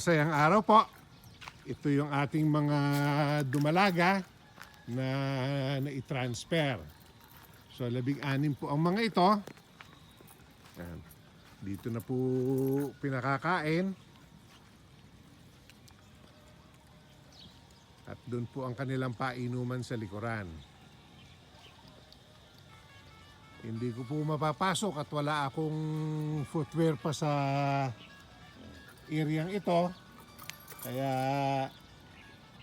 masayang araw po. Ito yung ating mga dumalaga na nai-transfer. So labing-anim po ang mga ito. Yan. Dito na po pinakakain. At doon po ang kanilang painuman sa likuran. Hindi ko po mapapasok at wala akong footwear pa sa areang ito. Kaya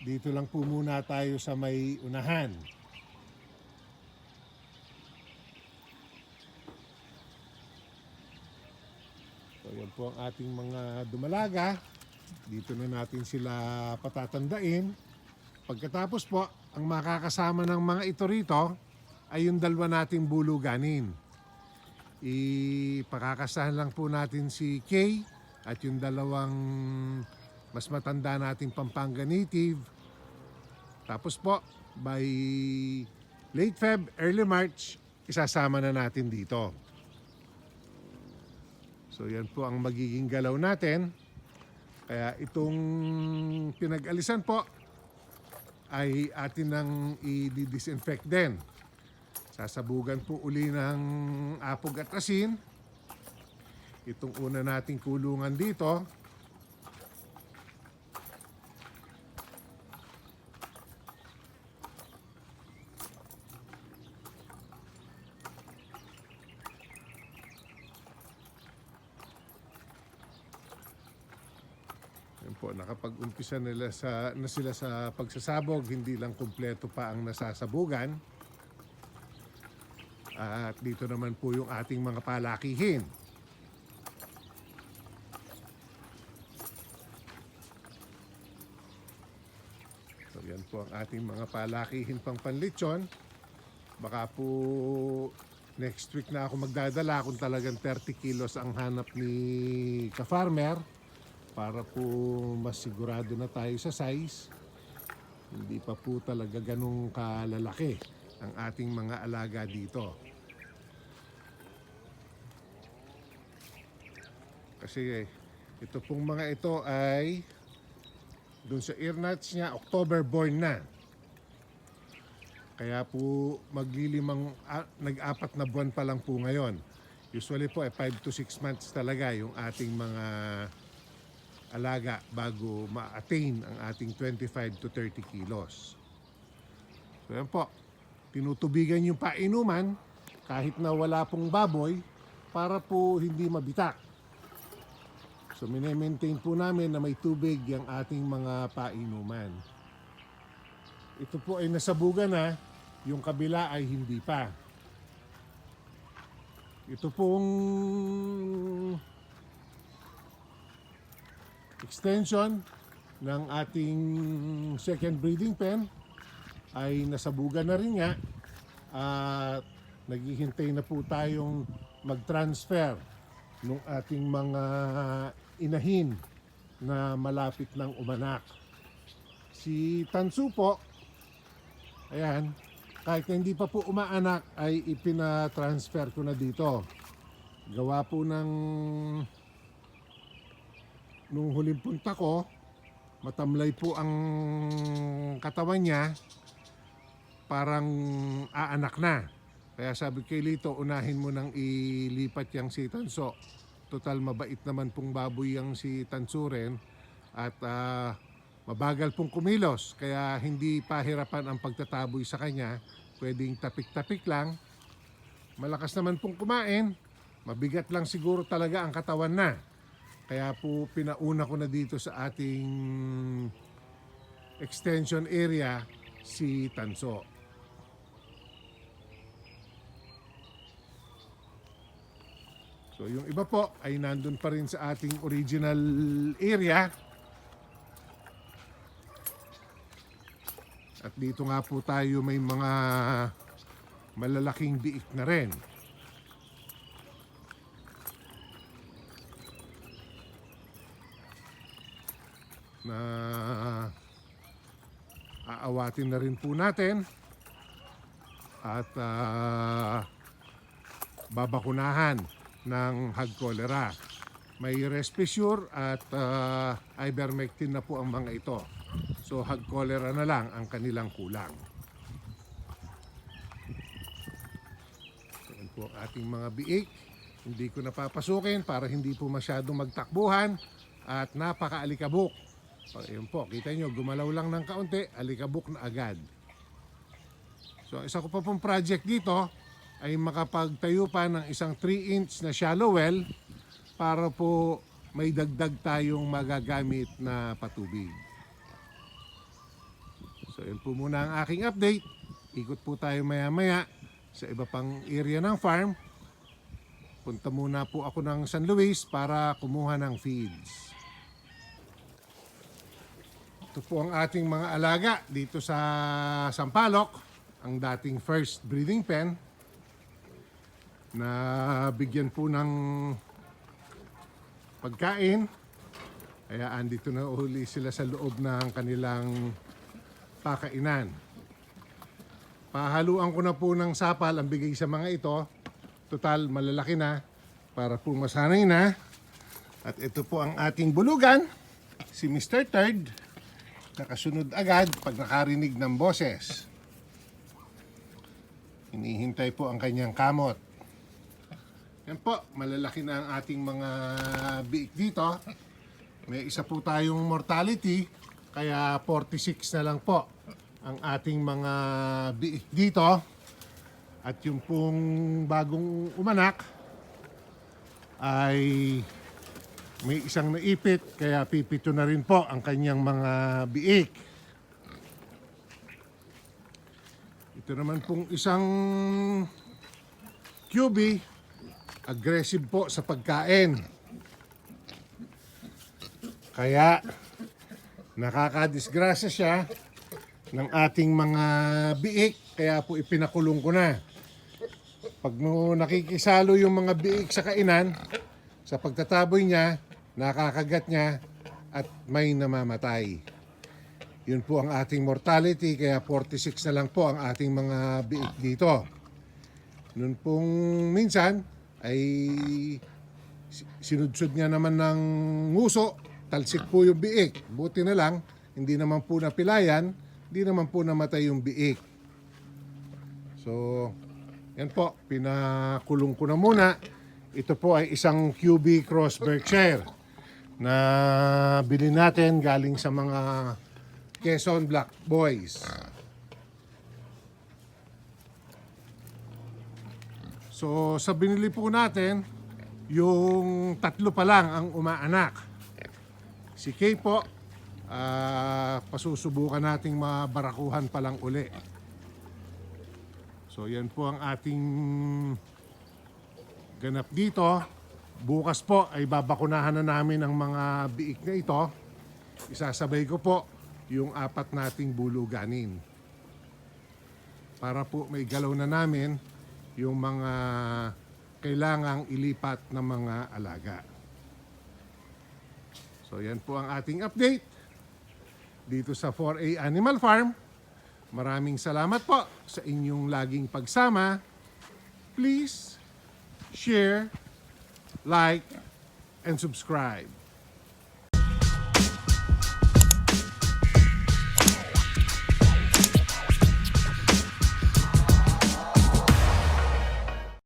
dito lang po muna tayo sa may unahan. So yan po ang ating mga dumalaga. Dito na natin sila patatandain. Pagkatapos po, ang makakasama ng mga ito rito ay yung dalawa nating buluganin. Ipakakasahan lang po natin si Kay at yung dalawang mas matanda nating Pampanga native. Tapos po, by late Feb, early March, isasama na natin dito. So yan po ang magiging galaw natin. Kaya itong pinag-alisan po ay atin nang i-disinfect din. Sasabugan po uli ng apog at asin. Itong una nating kulungan dito. Yan po, nakapag-umpisa nila sa, na sila sa pagsasabog, hindi lang kumpleto pa ang nasasabugan. At dito naman po yung ating mga palakihin. So yan ang ating mga palakihin pang panlitsyon. Baka po next week na ako magdadala kung talagang 30 kilos ang hanap ni ka-farmer para po mas sigurado na tayo sa size. Hindi pa po talaga ganong kalalaki ang ating mga alaga dito. Kasi ito pong mga ito ay dun sa ear niya, October born na. Kaya po maglilimang, ah, nag-apat na buwan pa lang po ngayon. Usually po ay 5 to 6 months talaga yung ating mga alaga bago ma-attain ang ating 25 to 30 kilos. So yan po, tinutubigan yung painuman kahit na wala pong baboy para po hindi mabitak. So mine-maintain po namin na may tubig yung ating mga painuman. Ito po ay nasabugan na, yung kabila ay hindi pa. Ito pong extension ng ating second breeding pen ay nasabugan na rin nga at naghihintay na po tayong mag-transfer ng ating mga inahin na malapit ng umanak. Si Tansu po, ayan, kahit hindi pa po umaanak ay ipina-transfer ko na dito. Gawa po ng nung huling punta ko, matamlay po ang katawan niya, parang aanak na. Kaya sabi kay Lito, unahin mo nang ilipat yang si Tanso. Total mabait naman pong baboy yang si Tanso rin. At ah, mabagal pong kumilos. Kaya hindi pahirapan ang pagtataboy sa kanya. Pwedeng tapik-tapik lang. Malakas naman pong kumain. Mabigat lang siguro talaga ang katawan na. Kaya po pinauna ko na dito sa ating extension area si Tanso. So yung iba po ay nandun pa rin sa ating original area. At dito nga po tayo may mga malalaking biik na rin. Na aawatin na rin po natin at ah, babakunahan ng hag cholera. May Respissure at uh, Ivermectin na po ang mga ito. So hag cholera na lang ang kanilang kulang. Yan po ang ating mga biik. Hindi ko napapasukin para hindi po masyadong magtakbuhan at napakaalikabok. So, ayun po, kita nyo, gumalaw lang ng kaunti, alikabok na agad. So, isa ko pa pong project dito ay makapagtayo pa ng isang 3 inch na shallow well para po may dagdag tayong magagamit na patubig. So, yun po muna ang aking update. Ikot po tayo maya-maya sa iba pang area ng farm. Punta muna po ako ng San Luis para kumuha ng feeds. Ito po ang ating mga alaga dito sa Sampaloc, ang dating first breeding pen na bigyan po ng pagkain. Kaya andito na uli sila sa loob ng kanilang pakainan. Pahaluan ko na po ng sapal ang bigay sa mga ito. Total, malalaki na para po masanay na. At ito po ang ating bulugan, si Mr. Third. Nakasunod agad pag nakarinig ng boses. Hinihintay po ang kanyang kamot. Yan po, malalaki na ang ating mga biik dito. May isa po tayong mortality, kaya 46 na lang po ang ating mga biik dito. At yung pong bagong umanak ay may isang naipit, kaya pipito na rin po ang kanyang mga biik. Ito naman pong isang QB, aggressive po sa pagkain. Kaya nakakadisgrasya siya ng ating mga biik, kaya po ipinakulong ko na. Pag mo nakikisalo yung mga biik sa kainan, sa pagtataboy niya, nakakagat niya at may namamatay. Yun po ang ating mortality, kaya 46 na lang po ang ating mga biik dito. Noon pong minsan ay si- sinudsod niya naman ng nguso, talsik po yung biik. Buti na lang, hindi naman po napilayan, hindi naman po namatay yung biik. So, yan po, pinakulong ko na muna. Ito po ay isang QB Cross Berkshire na bili natin galing sa mga Quezon Black Boys. So sa binili po natin, yung tatlo pa lang ang umaanak. Si Kay po, ah, pasusubukan nating mabarakuhan pa lang uli. So yan po ang ating ganap dito. Bukas po ay babakunahan na namin ang mga biik na ito. Isasabay ko po yung apat nating buluganin. Para po may galaw na namin yung mga kailangang ilipat ng mga alaga. So yan po ang ating update dito sa 4A Animal Farm. Maraming salamat po sa inyong laging pagsama. Please share, like, and subscribe.